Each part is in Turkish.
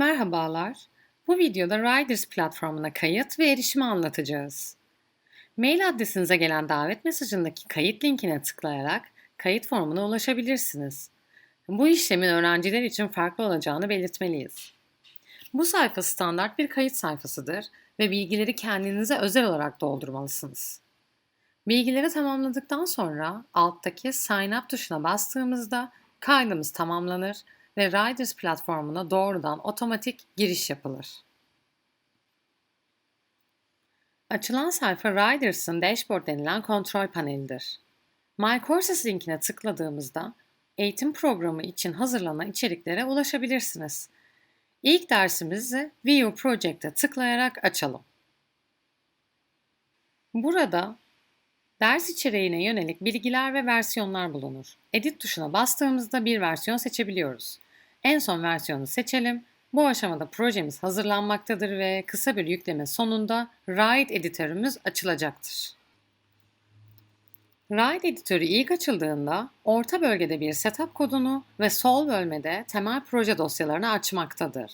Merhabalar. Bu videoda Riders platformuna kayıt ve erişimi anlatacağız. Mail adresinize gelen davet mesajındaki kayıt linkine tıklayarak kayıt formuna ulaşabilirsiniz. Bu işlemin öğrenciler için farklı olacağını belirtmeliyiz. Bu sayfa standart bir kayıt sayfasıdır ve bilgileri kendinize özel olarak doldurmalısınız. Bilgileri tamamladıktan sonra alttaki Sign Up tuşuna bastığımızda kaydımız tamamlanır ve Riders platformuna doğrudan otomatik giriş yapılır. Açılan sayfa Riders'ın dashboard denilen kontrol panelidir. My Courses linkine tıkladığımızda eğitim programı için hazırlanan içeriklere ulaşabilirsiniz. İlk dersimizi View Project'e tıklayarak açalım. Burada ders içeriğine yönelik bilgiler ve versiyonlar bulunur. Edit tuşuna bastığımızda bir versiyon seçebiliyoruz. En son versiyonu seçelim. Bu aşamada projemiz hazırlanmaktadır ve kısa bir yükleme sonunda Ride editörümüz açılacaktır. Ride editörü ilk açıldığında orta bölgede bir setup kodunu ve sol bölmede temel proje dosyalarını açmaktadır.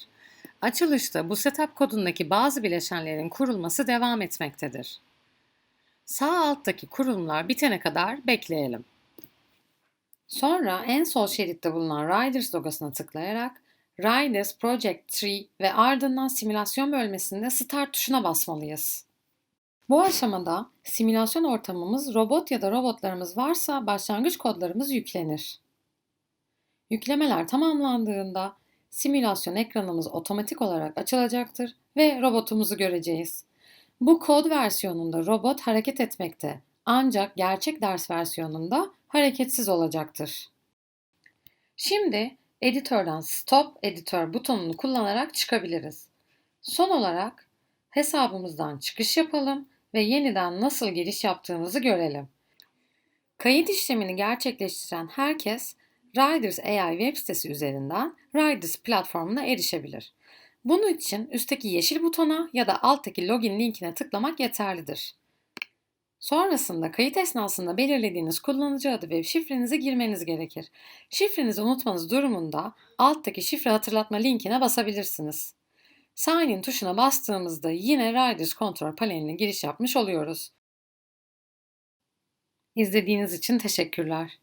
Açılışta bu setup kodundaki bazı bileşenlerin kurulması devam etmektedir. Sağ alttaki kurulumlar bitene kadar bekleyelim. Sonra en sol şeritte bulunan Riders logosuna tıklayarak Riders Project Tree ve ardından simülasyon bölmesinde Start tuşuna basmalıyız. Bu aşamada simülasyon ortamımız robot ya da robotlarımız varsa başlangıç kodlarımız yüklenir. Yüklemeler tamamlandığında simülasyon ekranımız otomatik olarak açılacaktır ve robotumuzu göreceğiz. Bu kod versiyonunda robot hareket etmekte ancak gerçek ders versiyonunda hareketsiz olacaktır. Şimdi editörden Stop Editör butonunu kullanarak çıkabiliriz. Son olarak hesabımızdan çıkış yapalım ve yeniden nasıl giriş yaptığımızı görelim. Kayıt işlemini gerçekleştiren herkes Riders AI web sitesi üzerinden Riders platformuna erişebilir. Bunun için üstteki yeşil butona ya da alttaki login linkine tıklamak yeterlidir. Sonrasında kayıt esnasında belirlediğiniz kullanıcı adı ve şifrenizi girmeniz gerekir. Şifrenizi unutmanız durumunda alttaki şifre hatırlatma linkine basabilirsiniz. Sign in tuşuna bastığımızda yine Riders kontrol paneline giriş yapmış oluyoruz. İzlediğiniz için teşekkürler.